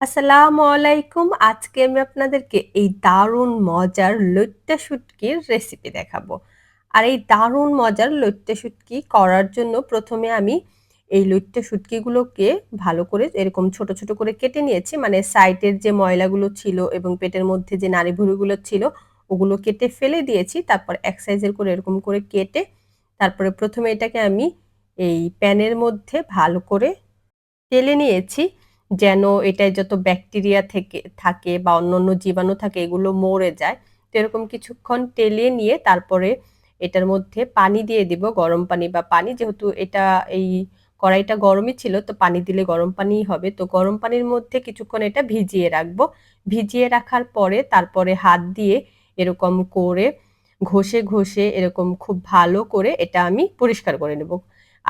আসসালামু আলাইকুম। আজকে আমি আপনাদেরকে এই দারুণ মজার লইট্টা শুটকির রেসিপি দেখাবো। আর এই দারুণ মজার লইট্টা শুটকি করার জন্য প্রথমে আমি এই লইট্টা শুটকিগুলোকে ভালো করে এরকম ছোট, ছোট করে কেটে নিয়েছি। মানে সাইডের যে ময়লাগুলো ছিল এবং পেটের মধ্যে যে নাড়িভুড়িগুলো ছিল ওগুলো কেটে ফেলে দিয়েছি। তারপর এক সাইজের করে এরকম করে কেটে তারপরে প্রথমে এটাকে আমি এই প্যানের মধ্যে ভালো করে তেলে নিয়েছি। যেন এটায় যত ব্যাকটেরিয়া থেকে থাকে বা অন্যান্য জীবাণু থাকে এগুলো মরে যায়। তো এরকম কিছুক্ষণ টেলে নিয়ে তারপরে এটার মধ্যে পানি দিয়ে দিব গরম পানি বা পানি যেহেতু এটা এই কড়াইটা গরমই ছিল তো পানি দিলে গরম পানিই হবে। তো গরম পানির মধ্যে কিছুক্ষণ এটা ভিজিয়ে রাখব। ভিজিয়ে রাখার পরে তারপরে হাত দিয়ে এরকম করে ঘষে, ঘষে এরকম খুব ভালো করে এটা আমি পরিষ্কার করে নেব।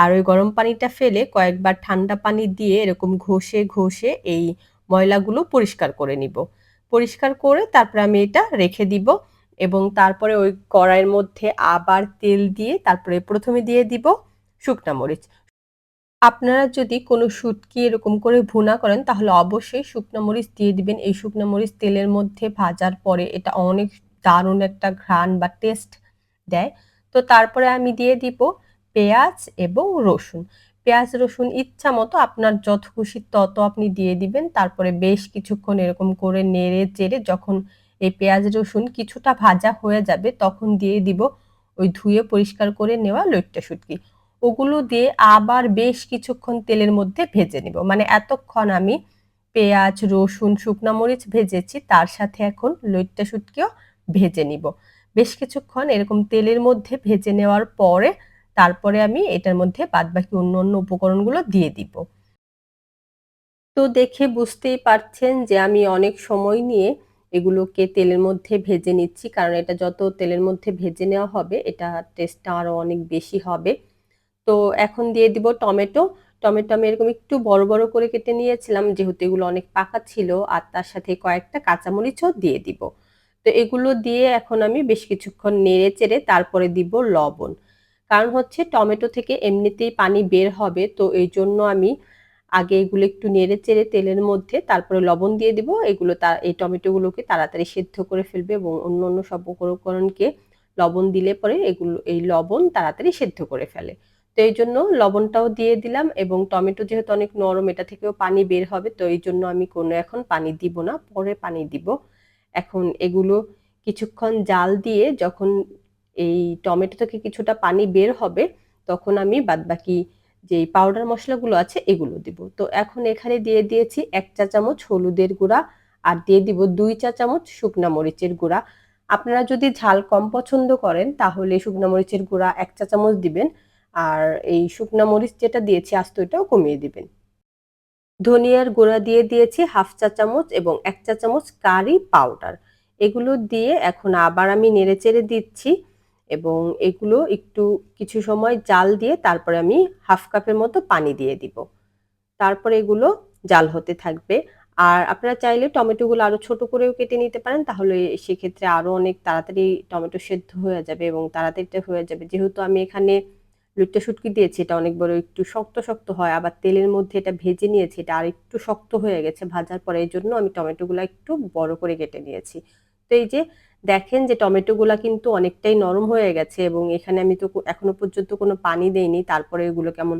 আর ওই গরম পানিটা ফেলে কয়েকবার ঠান্ডা পানি দিয়ে এরকম ঘষে ঘষে এই ময়লাগুলো পরিষ্কার করে নিব। পরিষ্কার করে তারপরে আমি এটা রেখে দিব এবং তারপরে ওই কড়াইয়ের মধ্যে আবার তেল দিয়ে তারপরে প্রথমে দিয়ে দিব শুকনা মরিচ। আপনারা যদি কোনো শুটকি এরকম করে ভুনা করেন তাহলে অবশ্যই শুকনা মরিচ দিয়ে দিবেন। এই শুকনো মরিচ তেলের মধ্যে ভাজার পরে এটা অনেক দারুণ একটা ঘ্রাণ বা টেস্ট দেয়। তো তারপরে আমি দিয়ে দিব পেঁয়াজ এবং রসুন। পেঁয়াজ, রসুন ইচ্ছা মতো আপনার যত খুশি তত আপনি দিয়ে দিবেন। তারপরে বেশ কিছুক্ষণ এরকম করে নেড়ে চেড়ে যখন এই পেঁয়াজ, রসুন কিছুটা ভাজা হয়ে যাবে তখন দিয়ে দিব ওই ধুয়ে পরিষ্কার করে নেওয়া লইট্টা শুটকি। ওগুলো দিয়ে আবার বেশ কিছুক্ষণ তেলের মধ্যে ভেজে নিব। মানে এতক্ষণ আমি পেঁয়াজ, রসুন, শুকনা মরিচ ভেজেছি, তার সাথে এখন লইট্টা শুটকিও ভেজে নিব। বেশ কিছুক্ষণ এরকম তেলের মধ্যে ভেজে নেওয়ার পরে তারপরে আমি এটার মধ্যে বাদবাকি অন্য অন্য উপকরণগুলো দিয়ে দিব। তো দেখে বুঝতেই পারছেন যে আমি অনেক সময় নিয়ে এগুলোকে তেলের মধ্যে ভেজে নিচ্ছি, কারণ এটা যত তেলের মধ্যে ভেজে নেওয়া হবে, এটা টেস্টটা আরও অনেক বেশি হবে। তো এখন দিয়ে দিব টমেটো। টমেটো আমি এরকম একটু বড় বড় করে কেটে নিয়েছিলাম, যেহেতু এগুলো অনেক পাকা ছিল, আর তার সাথে কয়েকটা কাঁচামরিচও দিয়ে দিব। তো এগুলো দিয়ে এখন আমি বেশ কিছুক্ষণ নেড়ে চেড়ে তারপরে দিব লবণ। কারণ হচ্ছে টমেটো থেকে এমনিতেই পানি বের হবে, তো এই জন্য আমি আগে এগুলো একটু নেড়ে চেড়ে তেলের মধ্যে তারপরে লবণ দিয়ে দিব। এগুলো তা, এই টমেটোগুলোকে তাড়াতাড়ি সেদ্ধ করে ফেলবে এবং অন্য অন্য সব উপকরণকে লবণ দিলে পরে এগুলো, এই লবণ তাড়াতাড়ি সেদ্ধ করে ফেলে। তো এই জন্য লবণটাও দিয়ে দিলাম এবং টমেটো যেহেতু অনেক নরম, এটা থেকেও পানি বের হবে, তো এই জন্য আমি কোনো এখন পানি দিব না, পরে পানি দিব। এখন এগুলো কিছুক্ষণ জাল দিয়ে যখন এই টমেটো থেকে কিছুটা পানি বের হবে, তখন আমি বাদবাকি যে পাউডার মশলাগুলো আছে এগুলো দিব। তো এখন এখানে দিয়ে দিয়েছি এক চা চামচ হলুদের গুঁড়া আর দিয়ে দিব দুই চা চামচ শুকনা মরিচের গুঁড়া। আপনারা যদি ঝাল কম পছন্দ করেন, তাহলে শুকনা মরিচের গুঁড়া এক চা চামচ দিবেন আর এই শুকনা মরিচ যেটা দিয়েছি আস্ত এটাও কমিয়ে দিবেন। ধনিয়ার গুঁড়া দিয়ে দিয়েছি হাফ চা চামচ এবং এক চা চামচ কারি পাউডার এগুলো দিয়ে এখন আবার আমি নেড়ে চেড়ে দিচ্ছি। এবং এগুলো একটু কিছু সময় জাল দিয়ে তারপরে আমি হাফ কাপের মতো পানি দিয়ে দিব। তারপরে এগুলো জাল হতে থাকবে। আর আপনারা চাইলে টমেটোগুলো আরও ছোট করেও কেটে নিতে পারেন, তাহলে সেক্ষেত্রে আরও অনেক তাড়াতাড়ি টমেটো সেদ্ধ হয়ে যাবে এবং তাড়াতাড়িটা হয়ে যাবে। যেহেতু আমি এখানে লুটটা শুটকি দিয়েছি, এটা অনেক বড় একটু শক্ত শক্ত হয়, আবার তেলের মধ্যে এটা ভেজে নিয়েছি, এটা আর একটু শক্ত হয়ে গেছে ভাজার পরে, এই জন্য আমি টমেটোগুলো একটু বড় করে কেটে নিয়েছি। তো এই যে দেখেন যে টমেটোগুলা কিন্তু অনেকটাই নরম হয়ে গেছে এবং এখানে আমি তো এখনও পর্যন্ত কোনো পানি দেইনি, তারপরে এগুলো কেমন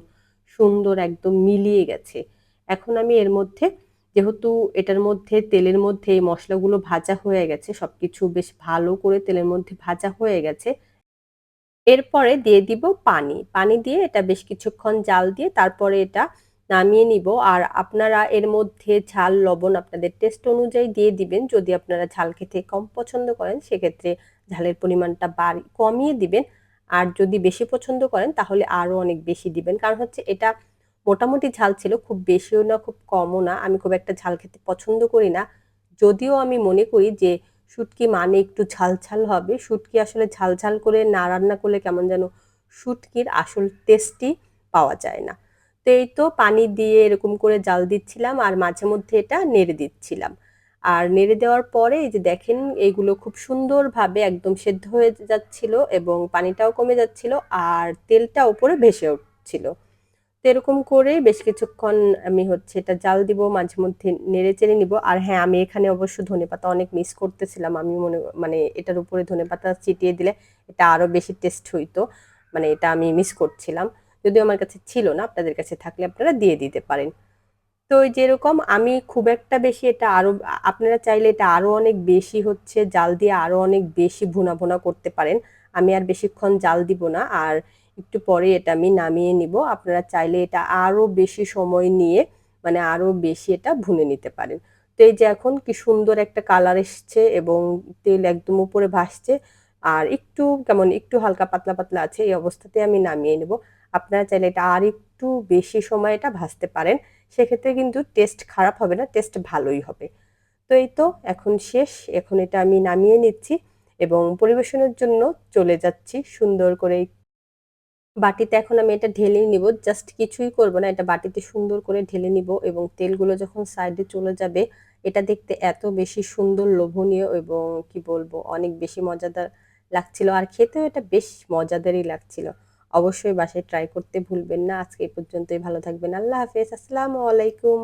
সুন্দর একদম মিলিয়ে গেছে। এখন আমি এর মধ্যে, যেহেতু এটার মধ্যে তেলের মধ্যে এই মশলাগুলো ভাজা হয়ে গেছে, সবকিছু বেশ ভালো করে তেলের মধ্যে ভাজা হয়ে গেছে। এরপরে দিয়ে দিব পানি পানি দিয়ে এটা বেশ কিছুক্ষণ জাল দিয়ে তারপরে এটা নামিয়ে নিব। আর আপনারা এর মধ্যে ঝাল, লবণ আপনাদের টেস্ট অনুযায়ী দিয়ে দিবেন। যদি আপনারা ঝাল খেতে কম পছন্দ করেন, সেক্ষেত্রে ঝালের পরিমাণটা বাড়ি কমিয়ে দিবেন। আর যদি বেশি পছন্দ করেন, তাহলে আরও অনেক বেশি দিবেন। কারণ হচ্ছে এটা মোটামুটি ঝাল ছিল, খুব বেশিও না, খুব কমও না। আমি খুব একটা ঝাল খেতে পছন্দ করি না। যদিও আমি মনে করি যে শুটকি মানে একটু ঝাল ঝাল হবে। শুটকি আসলে ঝাল ঝাল করে না রান্না করলে কেমন যেন শুটকির আসল টেস্টই পাওয়া যায় না। এই তো পানি দিয়ে এরকম করে জাল দিচ্ছিলাম আর মাঝে মধ্যে এটা নেড়ে দিচ্ছিলাম। আর নেড়ে দেওয়ার পরে এই যে দেখেন এইগুলো খুব সুন্দরভাবে একদম সেদ্ধ হয়ে যাচ্ছিল এবং পানিটাও কমে যাচ্ছিল আর তেলটা উপরে ভেসে উঠছিল। তো এরকম করে বেশ কিছুক্ষণ আমি হচ্ছে এটা জাল দিব, মাঝে মধ্যে নেড়ে চেড়ে নিব। আর হ্যাঁ আমি এখানে অবশ্য ধনেপাতা অনেক মিস করতেছিলাম। আমি মনে মানে এটার উপরে ধনেপাতা ছিটিয়ে দিলে এটা আরও বেশি টেস্ট হইতো। মানে এটা আমি মিস করছিলাম। যদিও আমার কাছে ছিল না, আপনাদের কাছে থাকলে আপনারা দিয়ে দিতে পারেন। তো যেরকম আমি খুব একটা বেশি এটা আরও, আপনারা চাইলে এটা আরও অনেক বেশি হচ্ছে, জাল দিয়ে আরও অনেক বেশি ভুনা ভুনা করতে পারেন। আমি আর বেশিক্ষণ জাল দিব না, আর একটু পরে এটা আমি নামিয়ে নিব। আপনারা চাইলে এটা আরও বেশি সময় নিয়ে মানে আরও বেশি এটা ভুনে নিতে পারেন। তো এই যে এখন কি সুন্দর একটা কালার এসছে এবং তেল একদম উপরে ভাসছে, আর একটু কেমন একটু হালকা পাতলা পাতলা আছে, এই অবস্থাতে আমি নামিয়ে নেব। আপনারা চাইলে এটা আর একটু বেশি সময় এটা ভাজতে পারেন। সেক্ষেত্রে কিন্তু টেস্ট খারাপ হবে না টেস্ট ভালোই হবে। তো এই তো, এখন শেষ। এখন এটা আমি নামিয়ে নিচ্ছি এবং পরিবেশনের জন্য চলে যাচ্ছি সুন্দর করে। বাটিতে এখন আমি এটা ঢেলে নিব। জাস্ট কিছুই করব না, এটা বাটিতে সুন্দর করে ঢেলে নিব এবং তেলগুলো যখন সাইডে চলে যাবে, এটা দেখতে এত বেশি সুন্দর, লোভনীয় এবং কি বলব, অনেক বেশি মজাদার লাগছিল। আর খেতেও এটা বেশ মজাদারই লাগছিল। অবশ্যই বাসায় ট্রাই করতে ভুলবেন না। আজকে এই পর্যন্তই, ভালো থাকবেন। আল্লাহ হাফেজ। আসসালামু আলাইকুম।